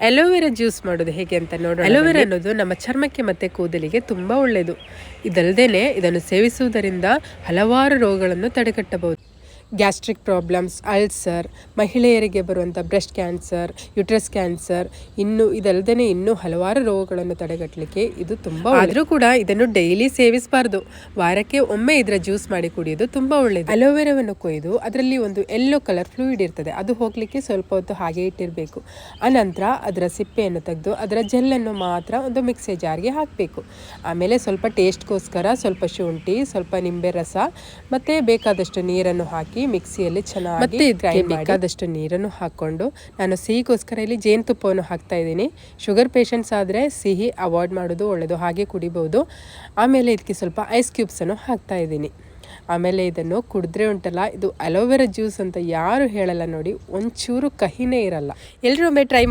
Aloe vera juice ಮಾಡೋದು ಹೇಗೆ ಅಂತ ನೋಡೋಣ. ಅಲೋವೆರಾ ಅನ್ನೋದು ನಮ್ಮ ಚರ್ಮಕ್ಕೆ ಮತ್ತು ಕೂದಲಿಗೆ ತುಂಬ ಒಳ್ಳೆಯದು ಇದಲ್ಲದೆ ಇದನ್ನು ಸೇವಿಸುವುದರಿಂದ ಹಲವಾರು ರೋಗಗಳನ್ನು ತಡೆಗಟ್ಟಬಹುದು. ಗ್ಯಾಸ್ಟ್ರಿಕ್ ಪ್ರಾಬ್ಲಮ್ಸ್ ಅಲ್ಸರ್ ಮಹಿಳೆಯರಿಗೆ ಬರುವಂಥ ಬ್ರೆಸ್ಟ್ ಕ್ಯಾನ್ಸರ್ ಯುಟ್ರಸ್ ಕ್ಯಾನ್ಸರ್ ಇನ್ನು ಇದಲ್ಲದೆ ಇನ್ನೂ ಹಲವಾರು ರೋಗಗಳನ್ನು ತಡೆಗಟ್ಟಲಿಕ್ಕೆ ಇದು ತುಂಬ ಆದರೂ ಕೂಡ ಇದನ್ನು ಡೈಲಿ ಸೇವಿಸಬಾರ್ದು. ವಾರಕ್ಕೆ ಒಮ್ಮೆ ಇದರ ಜ್ಯೂಸ್ ಮಾಡಿ ಕುಡಿಯೋದು ತುಂಬ ಒಳ್ಳೆಯದು ಅಲೋವೆರಾವನ್ನು ಕೊಯ್ದು ಅದರಲ್ಲಿ ಒಂದು ಎಲ್ಲೋ ಕಲರ್ ಫ್ಲೂಯಿಡ್ ಇರ್ತದೆ. ಅದು ಹೋಗಲಿಕ್ಕೆ ಸ್ವಲ್ಪ ಹೊತ್ತು ಹಾಗೆ ಇಟ್ಟಿರಬೇಕು. ಆನಂತರ ಅದರ ಸಿಪ್ಪೆಯನ್ನು ತೆಗೆದು ಅದರ ಜೆಲ್ಲನ್ನು ಮಾತ್ರ ಒಂದು ಮಿಕ್ಸಿ ಜಾರ್ಗೆ ಹಾಕಬೇಕು. ಆಮೇಲೆ ಸ್ವಲ್ಪ ಟೇಸ್ಟ್ಗೋಸ್ಕರ ಸ್ವಲ್ಪ ಶುಂಠಿ ಸ್ವಲ್ಪ ನಿಂಬೆ ರಸ ಮತ್ತು ಬೇಕಾದಷ್ಟು ನೀರನ್ನು ಹಾಕಿ ಮಿಕ್ಸಿಯಲ್ಲಿ ಚೆನ್ನಾಗಿ ಮತ್ತೆ ಇದಕ್ಕೆ ಬೇಕಾದಷ್ಟು ನೀರನ್ನು ಹಾಕ್ಕೊಂಡು ನಾನು ಸಿಹಿಗೋಸ್ಕರ ಇಲ್ಲಿ ಜೇನುತುಪ್ಪವನ್ನು ಹಾಕ್ತಾ ಇದ್ದೀನಿ. ಶುಗರ್ ಪೇಷಂಟ್ಸ್ ಆದರೆ ಸಿಹಿ ಅವಾಯ್ಡ್ ಮಾಡೋದು ಒಳ್ಳೆಯದು ಹಾಗೆ ಕುಡಿಬೋದು. ಆಮೇಲೆ ಇದಕ್ಕೆ ಸ್ವಲ್ಪ ಐಸ್ ಕ್ಯೂಬ್ಸನ್ನು ಹಾಕ್ತಾ ಇದ್ದೀನಿ. ಆಮೇಲೆ ಇದನ್ನು ಕುಡಿದ್ರೆ ಉಂಟಲ್ಲ ಇದು ಅಲೋವೆರಾ ಜ್ಯೂಸ್ ಅಂತ ಯಾರು ಹೇಳಲ್ಲ ನೋಡಿ ಒಂಚೂರು ಕಹಿನೇ ಇರಲ್ಲ. ಎಲ್ಲರೂ ಒಮ್ಮೆ ಟ್ರೈ ಮಾಡಿ